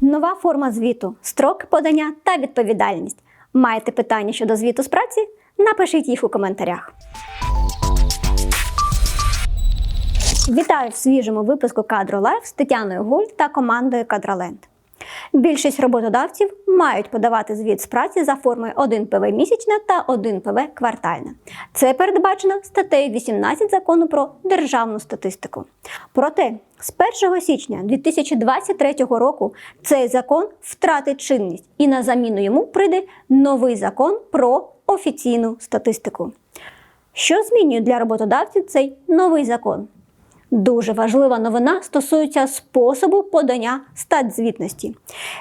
Нова форма звіту, строки подання та відповідальність. Маєте питання щодо звіту з праці? Напишіть їх у коментарях. Вітаю в свіжому випуску Кадро Лайф з Тетяною Гуль та командою Кадроленд. Більшість роботодавців мають подавати звіт з праці за формою 1 ПВ місячна та 1 ПВ квартальна. Це передбачено статтею 18 закону про державну статистику. Проте з 1 січня 2023 року цей закон втратить чинність і на заміну йому прийде новий закон про офіційну статистику. Що змінює для роботодавців цей новий закон? Дуже важлива новина стосується способу подання статзвітності.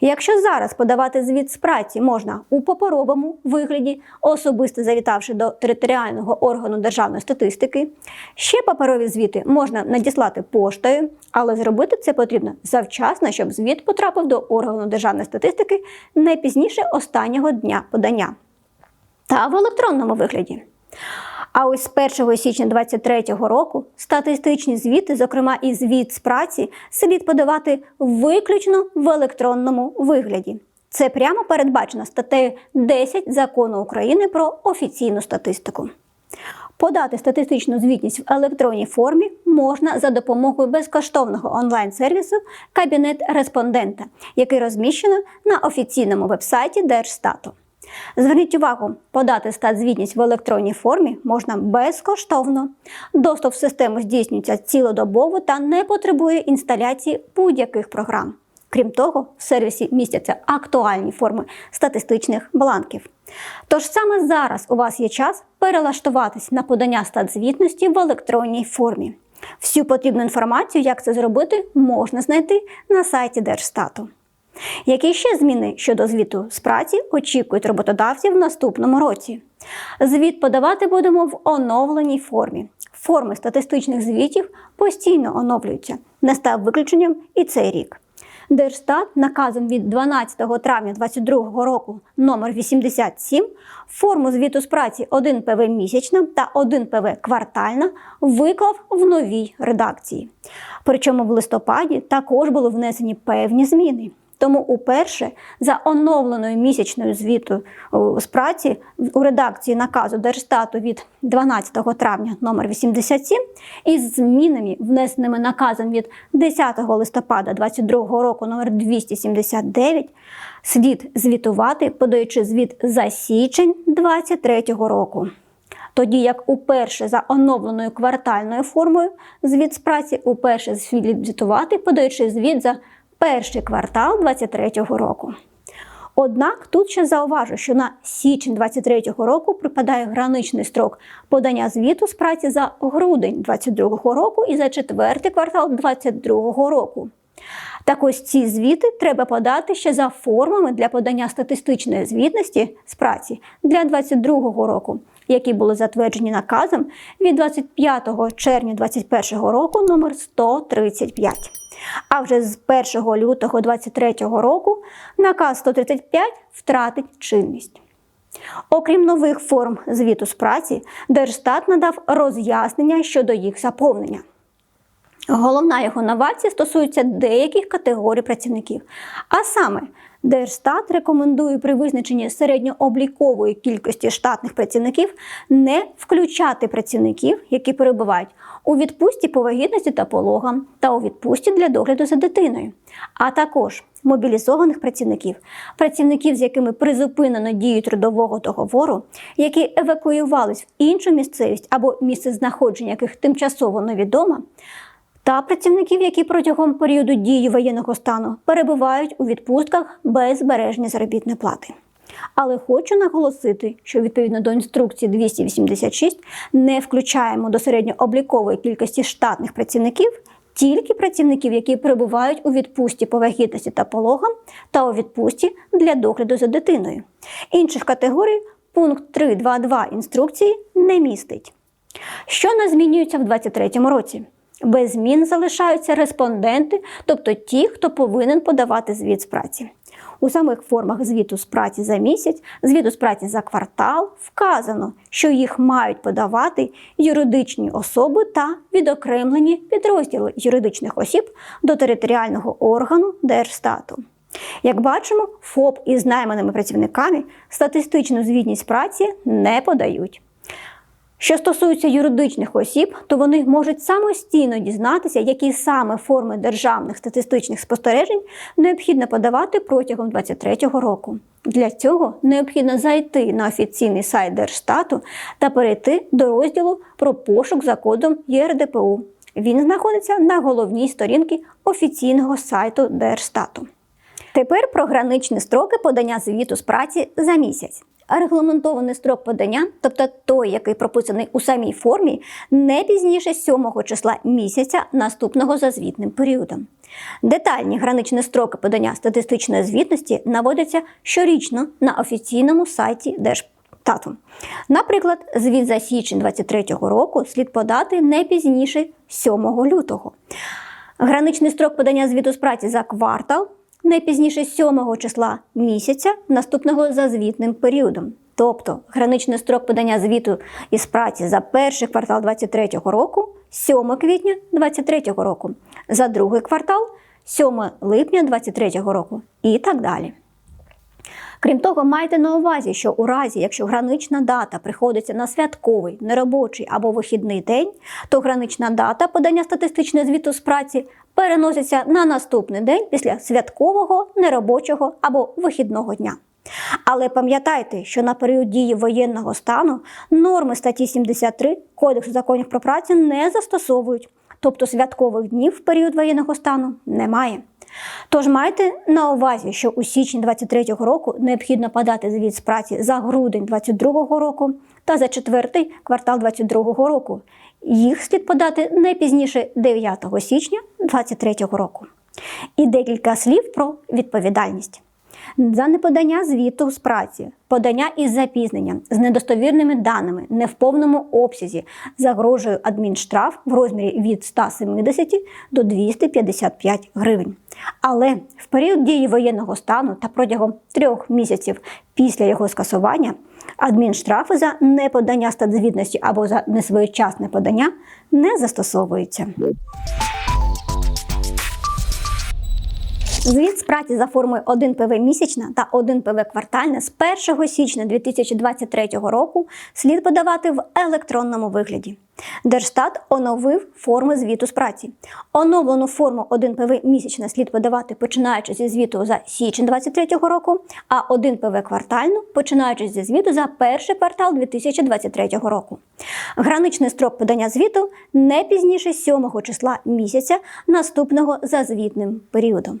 Якщо зараз подавати звіт з праці можна у паперовому вигляді, особисто завітавши до територіального органу державної статистики, ще паперові звіти можна надіслати поштою, але зробити це потрібно завчасно, щоб звіт потрапив до органу державної статистики не пізніше останнього дня подання та в електронному вигляді. А ось з 1 січня 2023 року статистичні звіти, зокрема і звіт з праці, слід подавати виключно в електронному вигляді. Це прямо передбачено статтею 10 закону України про офіційну статистику. Подати статистичну звітність в електронній формі можна за допомогою безкоштовного онлайн-сервісу Кабінет респондента, який розміщено на офіційному вебсайті Держстату. Зверніть увагу, подати статзвітність в електронній формі можна безкоштовно. Доступ в систему здійснюється цілодобово та не потребує інсталяції будь-яких програм. Крім того, в сервісі містяться актуальні форми статистичних бланків. Тож саме зараз у вас є час перелаштуватись на подання статзвітності в електронній формі. Всю потрібну інформацію, як це зробити, можна знайти на сайті Держстату. Які ще зміни щодо звіту з праці очікують роботодавці в наступному році? Звіт подавати будемо в оновленій формі. Форми статистичних звітів постійно оновлюються, не став виключенням і цей рік. Держстат наказом від 12 травня 2022 року номер 87 форму звіту з праці 1 ПВ місячна та 1 ПВ квартальна виклав в новій редакції. Причому в листопаді також були внесені певні зміни. Тому уперше за оновленою місячною звіту з праці у редакції наказу Держстату від 12 травня номер 87 із змінами, внесеними наказом від 10 листопада 2022 року номер 279, слід звітувати, подаючи звіт за січень 2023 року. Тоді як уперше за оновленою квартальною формою звіт з праці уперше слід звітувати, подаючи звіт за перший квартал 2023 року. Однак тут ще зауважу, що на січень 2023 року припадає граничний строк подання звіту з праці за грудень 2022 року і за четвертий квартал 2022 року. Так ось ці звіти треба подати ще за формами для подання статистичної звітності з праці для 2022 року, які були затверджені наказом від 25 червня 2021 року номер 135. А вже з 1 лютого 2023 року наказ 135 втратить чинність. Окрім нових форм звіту з праці, Держстат надав роз'яснення щодо їх заповнення. Головна його новація стосується деяких категорій працівників. А саме, Держстат рекомендує при визначенні середньооблікової кількості штатних працівників не включати працівників, які перебувають у відпустці по вагітності та пологам та у відпустці для догляду за дитиною, а також мобілізованих працівників, працівників, з якими призупинено дію трудового договору, які евакуювались в іншу місцевість або місце знаходження яких тимчасово невідомо, та працівників, які протягом періоду дії воєнного стану перебувають у відпустках без збереження заробітної плати. Але хочу наголосити, що відповідно до інструкції 286 не включаємо до середньооблікової кількості штатних працівників тільки працівників, які перебувають у відпустці по вагітності та пологам та у відпустці для догляду за дитиною. Інших категорій пункт 3.2.2 інструкції не містить. Що не змінюється в 2023 році? Без змін залишаються респонденти, тобто ті, хто повинен подавати звіт з праці. У самих формах звіту з праці за місяць, звіту з праці за квартал вказано, що їх мають подавати юридичні особи та відокремлені підрозділи юридичних осіб до територіального органу Держстату. Як бачимо, ФОП із найманими працівниками статистичну звітність праці не подають. Що стосується юридичних осіб, то вони можуть самостійно дізнатися, які саме форми державних статистичних спостережень необхідно подавати протягом 2023 року. Для цього необхідно зайти на офіційний сайт Держстату та перейти до розділу про пошук за кодом ЄРДПУ. Він знаходиться на головній сторінці офіційного сайту Держстату. Тепер про граничні строки подання звіту з праці за місяць. Регламентований строк подання, тобто той, який прописаний у самій формі, не пізніше 7 числа місяця наступного за звітним періодом. Детальні граничні строки подання статистичної звітності наводяться щорічно на офіційному сайті Держстату. Наприклад, звіт за січень 2023 року слід подати не пізніше 7 лютого. Граничний строк подання звіту з праці за квартал не пізніше 7 числа місяця, наступного за звітним періодом. Тобто граничний строк подання звіту із праці за перший квартал 2023 року 7 квітня 2023 року, за другий квартал 7 липня 2023 року і так далі. Крім того, майте на увазі, що у разі, якщо гранична дата приходиться на святковий, неробочий або вихідний день, то гранична дата подання статистичного звіту з праці переноситься на наступний день після святкового, неробочого або вихідного дня. Але пам'ятайте, що на період дії воєнного стану норми статті 73 Кодексу законів про працю не застосовують, тобто святкових днів в період воєнного стану немає. Тож майте на увазі, що у січні 2023 року необхідно подати звіт з праці за грудень 2022 року та за четвертий квартал 2022 року. Їх слід подати не пізніше 9 січня 2023 року. І декілька слів про відповідальність. За неподання звіту з праці, подання із запізненням, з недостовірними даними, не в повному обсязі загрожує адмінштраф в розмірі від 170 до 255 гривень. Але в період дії воєнного стану та протягом трьох місяців після його скасування адмінштрафи за неподання статзвітності або за несвоєчасне подання не застосовуються. Звіт з праці за формою 1 ПВ місячна та 1 ПВ квартальна з 1 січня 2023 року слід подавати в електронному вигляді. Держстат оновив форми звіту з праці. Оновлену форму 1 ПВ місячна слід подавати починаючи зі звіту за січень 2023 року, а 1 ПВ квартальну починаючи зі звіту за перший квартал 2023 року. Граничний строк подання звіту не пізніше 7 числа місяця наступного за звітним періодом.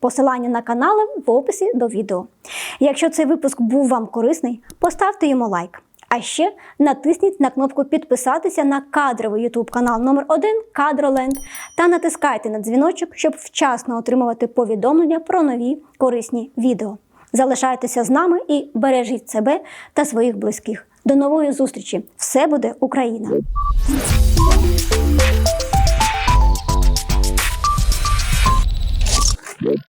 Посилання на канали в описі до відео. Якщо цей випуск був вам корисний, поставте йому лайк. А ще натисніть на кнопку підписатися на кадровий YouTube канал номер 1 Кадроленд та натискайте на дзвіночок, щоб вчасно отримувати повідомлення про нові корисні відео. Залишайтеся з нами і бережіть себе та своїх близьких. До нової зустрічі! Все буде Україна! good.